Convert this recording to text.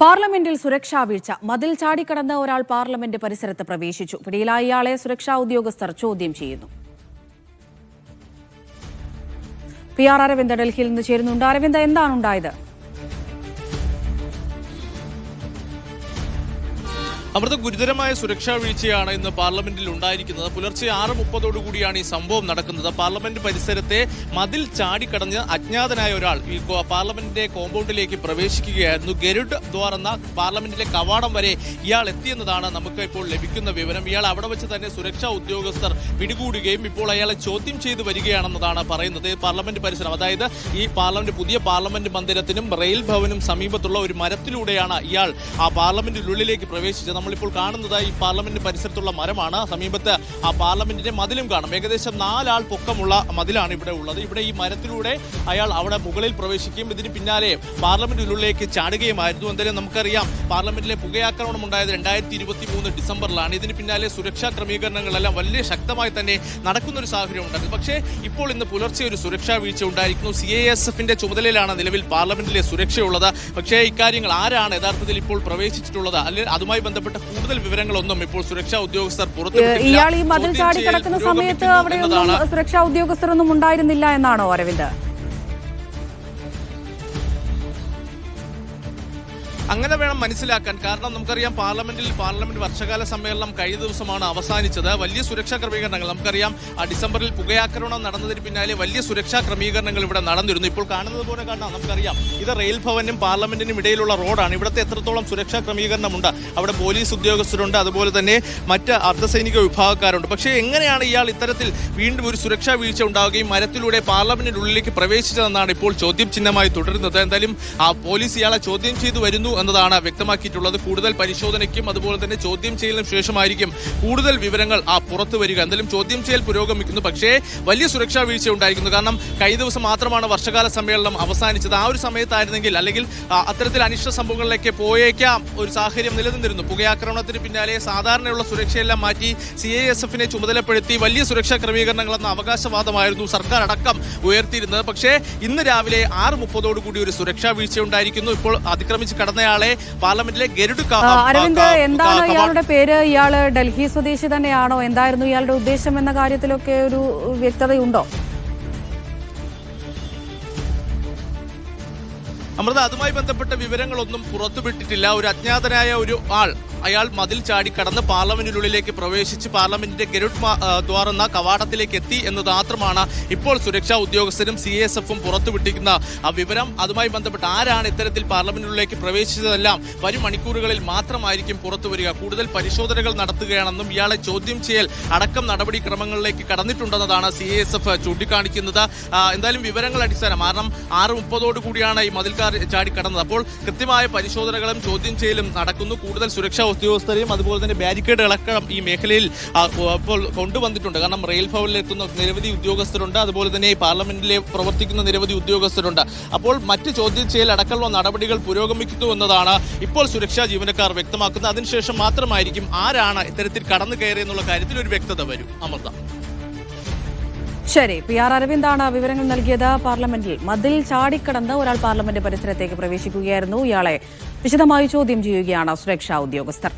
പാർലമെന്റിൽ സുരക്ഷാ വീഴ്ച. മതിൽ ചാടിക്കടന്ന് ഒരാൾ പാർലമെന്റ് പരിസരത്ത് പ്രവേശിച്ചു. പിടിയിലായ ഇയാളെ സുരക്ഷാ ഉദ്യോഗസ്ഥർ ചോദ്യം ചെയ്യുന്നു. പി ആർ അരവിന്ദ് ഡൽഹിയിൽ നിന്ന് ചേരുന്നുണ്ട്. അരവിന്ദ് എന്താണ് ഉണ്ടായത്? അമൃത ഗുരുതരമായ സുരക്ഷാ വീഴ്ചയാണ് ഇന്ന് പാർലമെന്റിൽ ഉണ്ടായിരിക്കുന്നത്. പുലർച്ചെ ആറ് മുപ്പതോടു കൂടിയാണ് ഈ സംഭവം നടക്കുന്നത്. പാർലമെന്റ് പരിസരത്തെ മതിൽ ചാടിക്കടഞ്ഞ് അജ്ഞാതനായ ഒരാൾ ഈ പാർലമെന്റിന്റെ കോമ്പൗണ്ടിലേക്ക് പ്രവേശിക്കുകയായിരുന്നു. ഗരുഡ് ദ്വാർ എന്ന പാർലമെന്റിലെ കവാടം വരെ ഇയാൾ എത്തിയെന്നതാണ് നമുക്ക് ഇപ്പോൾ ലഭിക്കുന്ന വിവരം. ഇയാൾ അവിടെ വെച്ച് തന്നെ സുരക്ഷാ ഉദ്യോഗസ്ഥർ പിടികൂടുകയും ഇപ്പോൾ അയാളെ ചോദ്യം ചെയ്തു വരികയാണെന്നതാണ് പറയുന്നത്. പാർലമെന്റ് പരിസരം അതായത് ഈ പാർലമെന്റ് പുതിയ പാർലമെന്റ് മന്ദിരത്തിനും റെയിൽ ഭവനും സമീപത്തുള്ള ഒരു മരത്തിലൂടെയാണ് ഇയാൾ ആ പാർലമെന്റിനുള്ളിലേക്ക് പ്രവേശിച്ചത്. നമ്മളിപ്പോൾ കാണുന്നത് ഈ പാർലമെന്റ് പരിസരത്തുള്ള മരമാണ്. സമീപത്ത് ആ പാർലമെന്റിന്റെ മതിലും കാണും. ഏകദേശം നാലാൾ പൊക്കമുള്ള മതിലാണ് ഇവിടെ ഉള്ളത്. ഇവിടെ ഈ മരത്തിലൂടെ അയാൾ അവിടെ മുകളിൽ പ്രവേശിക്കുകയും ഇതിന് പിന്നാലെ പാർലമെന്റിനുള്ളിലേക്ക് ചാടുകയുമായിരുന്നു. എന്തായാലും നമുക്കറിയാം പാർലമെന്റിലെ പുകയാക്രമണം ഉണ്ടായത് രണ്ടായിരത്തി ഇരുപത്തി മൂന്ന് ഡിസംബറിലാണ്. ഇതിന് പിന്നാലെ സുരക്ഷാ ക്രമീകരണങ്ങളെല്ലാം വലിയ ശക്തമായി തന്നെ നടക്കുന്ന ഒരു സാഹചര്യം ഉണ്ടായിരുന്നു. പക്ഷേ ഇപ്പോൾ ഇന്ന് പുലർച്ചെ ഒരു സുരക്ഷാ വീഴ്ച ഉണ്ടായിരിക്കുന്നു. സി എ എസ് എഫിന്റെ ചുമതലയിലാണ് നിലവിൽ പാർലമെന്റിലെ സുരക്ഷയുള്ളത്. പക്ഷേ ഇക്കാര്യങ്ങൾ ആരാണ് യഥാർത്ഥത്തിൽ ഇപ്പോൾ പ്രവേശിച്ചിട്ടുള്ളത്? അല്ലെങ്കിൽ അതുമായി ബന്ധപ്പെട്ട കൂടുതൽ വിവരങ്ങളൊന്നും ഇപ്പോൾ സുരക്ഷാ ഉദ്യോഗസ്ഥർ പുറത്തുവിട്ടിട്ടില്ല. ഇയാൾ ഈ മതിൽ ചാടി കിടക്കുന്ന സമയത്ത് അവിടെ അവിടെയൊന്നും സുരക്ഷാ ഉദ്യോഗസ്ഥരൊന്നും ഉണ്ടായിരുന്നില്ല എന്നാണോ അരവിന്ദ് അങ്ങനെ വേണം മനസ്സിലാക്കാൻ. കാരണം നമുക്കറിയാം പാർലമെന്റിൽ പാർലമെന്റ് വർഷകാല സമ്മേളനം കഴിഞ്ഞ ദിവസമാണ് അവസാനിച്ചത്. വലിയ സുരക്ഷാ ക്രമീകരണങ്ങൾ. നമുക്കറിയാം ഡിസംബറിൽ പുകയാക്രമണം നടന്നതിന് പിന്നാലെ വലിയ സുരക്ഷാ ക്രമീകരണങ്ങൾ ഇവിടെ നടന്നിരുന്നു. ഇപ്പോൾ കാണുന്നത് പോലെ കാണാം. നമുക്കറിയാം ഇത് റെയിൽ ഭവനും പാർലമെന്റിനും ഇടയിലുള്ള റോഡാണ്. ഇവിടുത്തെ എത്രത്തോളം സുരക്ഷാ ക്രമീകരണമുണ്ട്. അവിടെ പോലീസ് ഉദ്യോഗസ്ഥരുണ്ട്. അതുപോലെ തന്നെ മറ്റ് അർദ്ധസൈനിക വിഭാഗക്കാരുണ്ട്. പക്ഷേ എങ്ങനെയാണ് ഇയാൾ ഇത്തരത്തിൽ വീണ്ടും ഒരു സുരക്ഷാ വീഴ്ച ഉണ്ടാവുകയും മരത്തിലൂടെ പാർലമെന്റിനുള്ളിലേക്ക് പ്രവേശിച്ചതെന്നാണ് ഇപ്പോൾ ചോദ്യം ചിഹ്നമായി തുടരുന്നത്? എന്തായാലും ആ പോലീസ് ഇയാളെ ചോദ്യം ചെയ്തു വരുന്നു. എന്നതാണ് വ്യക്തമാക്കിയിട്ടുള്ളത്. കൂടുതൽ പരിശോധനയ്ക്കും അതുപോലെ തന്നെ ചോദ്യം ചെയ്യലിനും ശേഷമായിരിക്കും കൂടുതൽ വിവരങ്ങൾ ആ പുറത്തു വരിക. എന്തായാലും ചോദ്യം ചെയ്യൽ പുരോഗമിക്കുന്നു. പക്ഷേ വലിയ സുരക്ഷാ വീഴ്ച ഉണ്ടായിരിക്കുന്നു. കാരണം കഴിഞ്ഞ ദിവസം മാത്രമാണ് വർഷകാല സമ്മേളനം അവസാനിച്ചത്. ആ ഒരു സമയത്തായിരുന്നെങ്കിൽ അല്ലെങ്കിൽ അത്തരത്തിൽ അനിഷ്ട സംഭവങ്ങളിലേക്ക് പോയേക്കാം ഒരു സാഹചര്യം നിലനിന്നിരുന്നു. പുകയാക്രമണത്തിന് പിന്നാലെ സാധാരണയുള്ള സുരക്ഷയെല്ലാം മാറ്റി സി ഐ എസ് എഫിനെ ചുമതലപ്പെടുത്തി വലിയ സുരക്ഷാ ക്രമീകരണങ്ങൾ എന്ന അവകാശവാദമായിരുന്നു സർക്കാർ അടക്കം ഉയർത്തിയിരുന്നത്. പക്ഷേ ഇന്ന് രാവിലെ ആറ് മുപ്പതോടുകൂടി ഒരു സുരക്ഷാ വീഴ്ച ഉണ്ടായിരിക്കുന്നു. ഇപ്പോൾ അതിക്രമിച്ച് കടന്നയാളെ പാർലമെന്റിലെ ഗരുഡ് അരവിന്ദ് എന്താണ് ഇയാളുടെ പേര്? ഇയാൾ ഡൽഹി സ്വദേശി തന്നെയാണോ? എന്തായിരുന്നു ഇയാളുടെ ഉദ്ദേശം എന്ന കാര്യത്തിലൊക്കെ ഒരു വ്യക്തതയുണ്ടോ? അമൃത അതുമായി ബന്ധപ്പെട്ട വിവരങ്ങളൊന്നും പുറത്തുവിട്ടിട്ടില്ല. ഒരു അജ്ഞാതനായ ഒരു ആൾ അയാൾ മതിൽ ചാടി കടന്ന് പാർലമെന്റിനുള്ളിലേക്ക് പ്രവേശിച്ച് പാർലമെന്റിന്റെ ഗരുഡ് ദ്വാറുന്ന എന്ന കവാടത്തിലേക്ക് എത്തി എന്നത് മാത്രമാണ് ഇപ്പോൾ സുരക്ഷാ ഉദ്യോഗസ്ഥരും സി എസ് എഫും പുറത്തുവിട്ടിരിക്കുന്ന ആ വിവരം. അതുമായി ബന്ധപ്പെട്ട് ആരാണ് ഇത്തരത്തിൽ പാർലമെന്റിനുള്ളിലേക്ക് പ്രവേശിച്ചതെല്ലാം വരും മണിക്കൂറുകളിൽ മാത്രമായിരിക്കും പുറത്തു വരിക. കൂടുതൽ പരിശോധനകൾ നടത്തുകയാണെന്നും ഇയാളെ ചോദ്യം ചെയ്യൽ അടക്കം നടപടിക്രമങ്ങളിലേക്ക് കടന്നിട്ടുണ്ടെന്നതാണ് സി എസ് എഫ് ചൂണ്ടിക്കാണിക്കുന്നത്. എന്തായാലും വിവരങ്ങൾ അടിസ്ഥാനം കാരണം ആറ് മുപ്പതോടു കൂടിയാണ് ഈ മതിൽക്കാർ ചാടി കടന്നത് അപ്പോൾ കൃത്യമായ പരിശോധനകളും ചോദ്യം ചെയ്യലും നടക്കുന്നു. കൂടുതൽ സുരക്ഷാ ഉദ്യോഗസ്ഥരെയും അതുപോലെ തന്നെ ബാരിക്കേഡുകളടക്കം ഈ മേഖലയിൽ ഇപ്പോൾ കൊണ്ടുവന്നിട്ടുണ്ട്. കാരണം റെയിൽ ഭവനിൽ എത്തുന്ന നിരവധി ഉദ്യോഗസ്ഥരുണ്ട്. അതുപോലെ തന്നെ പാർലമെന്റിലെ പ്രവർത്തിക്കുന്ന നിരവധി ഉദ്യോഗസ്ഥരുണ്ട്. അപ്പോൾ മറ്റ് ചോദ്യം ചെയ്യൽ അടക്കമുള്ള നടപടികൾ പുരോഗമിക്കുന്നു എന്നതാണ് ഇപ്പോൾ സുരക്ഷാ ജീവനക്കാർ വ്യക്തമാക്കുന്നത്. അതിനുശേഷം മാത്രമായിരിക്കും ആരാണ് ഇത്തരത്തിൽ കടന്നു കയറിയെന്നുള്ള കാര്യത്തിൽ ഒരു വ്യക്തത വരും. അമൃത. ശരി പി ആർ അരവിന്ദാണ് വിവരങ്ങൾ നൽകിയത്. പാർലമെന്റിൽ മതിൽ ചാടിക്കടന്ന് ഒരാൾ പാർലമെന്റ് പരിസരത്തേക്ക് പ്രവേശിക്കുകയായിരുന്നു. ഇയാളെ വിശദമായി ചോദ്യം ചെയ്യുകയാണ് സുരക്ഷാ ഉദ്യോഗസ്ഥർ.